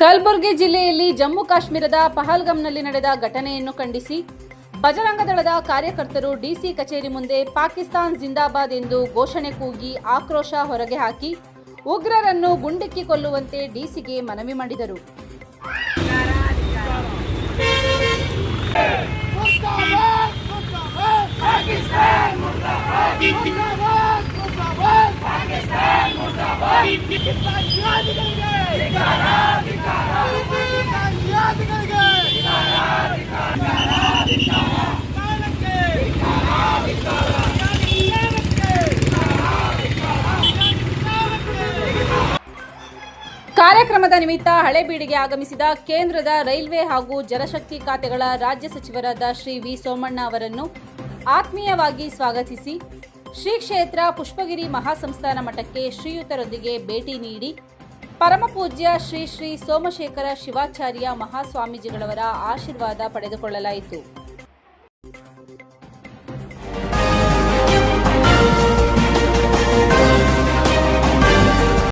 ಕಲಬುರಗಿ ಜಿಲ್ಲೆಯಲ್ಲಿ ಜಮ್ಮು ಕಾಶ್ಮೀರದ ಪಹಲ್ಗಂನಲ್ಲಿ ನಡೆದ ಘಟನೆಯನ್ನು ಖಂಡಿಸಿ ಬಜರಂಗ ದಳದ ಕಾರ್ಯಕರ್ತರು ಡಿಸಿ ಕಚೇರಿ ಮುಂದೆ ಪಾಕಿಸ್ತಾನ್ ಜಿಂದಾಬಾದ್ ಎಂದು ಘೋಷಣೆ ಕೂಗಿ ಆಕ್ರೋಶ ಹೊರಗೆ ಹಾಕಿ ಉಗ್ರರನ್ನು ಗುಂಡಿಕ್ಕಿ ಕೊಲ್ಲುವಂತೆ ಡಿಸಿಗೆ ಮನವಿ ಮಾಡಿದರು. ಕಾರ್ಯಕ್ರಮದ ನಿಮಿತ್ತ ಹಳೆಬೀಡಿಗೆ ಆಗಮಿಸಿದ ಕೇಂದ್ರದ ರೈಲ್ವೆ ಹಾಗೂ ಜಲಶಕ್ತಿ ಖಾತೆಗಳ ರಾಜ್ಯ ಸಚಿವರಾದ ಶ್ರೀ ವಿ ಸೋಮಣ್ಣ ಅವರನ್ನು ಆತ್ಮೀಯವಾಗಿ ಸ್ವಾಗತಿಸಿ ಶ್ರೀ ಕ್ಷೇತ್ರ ಪುಷ್ಪಗಿರಿ ಮಹಾಸಂಸ್ಥಾನ ಮಠಕ್ಕೆ ಶ್ರೀಯುತರೊಂದಿಗೆ ಭೇಟಿ ನೀಡಿ ಪರಮಪೂಜ್ಯ ಶ್ರೀ ಶ್ರೀ ಸೋಮಶೇಖರ ಶಿವಾಚಾರ್ಯ ಮಹಾಸ್ವಾಮೀಜಿಗಳವರ ಆಶೀರ್ವಾದ ಪಡೆದುಕೊಳ್ಳಲಾಯಿತು.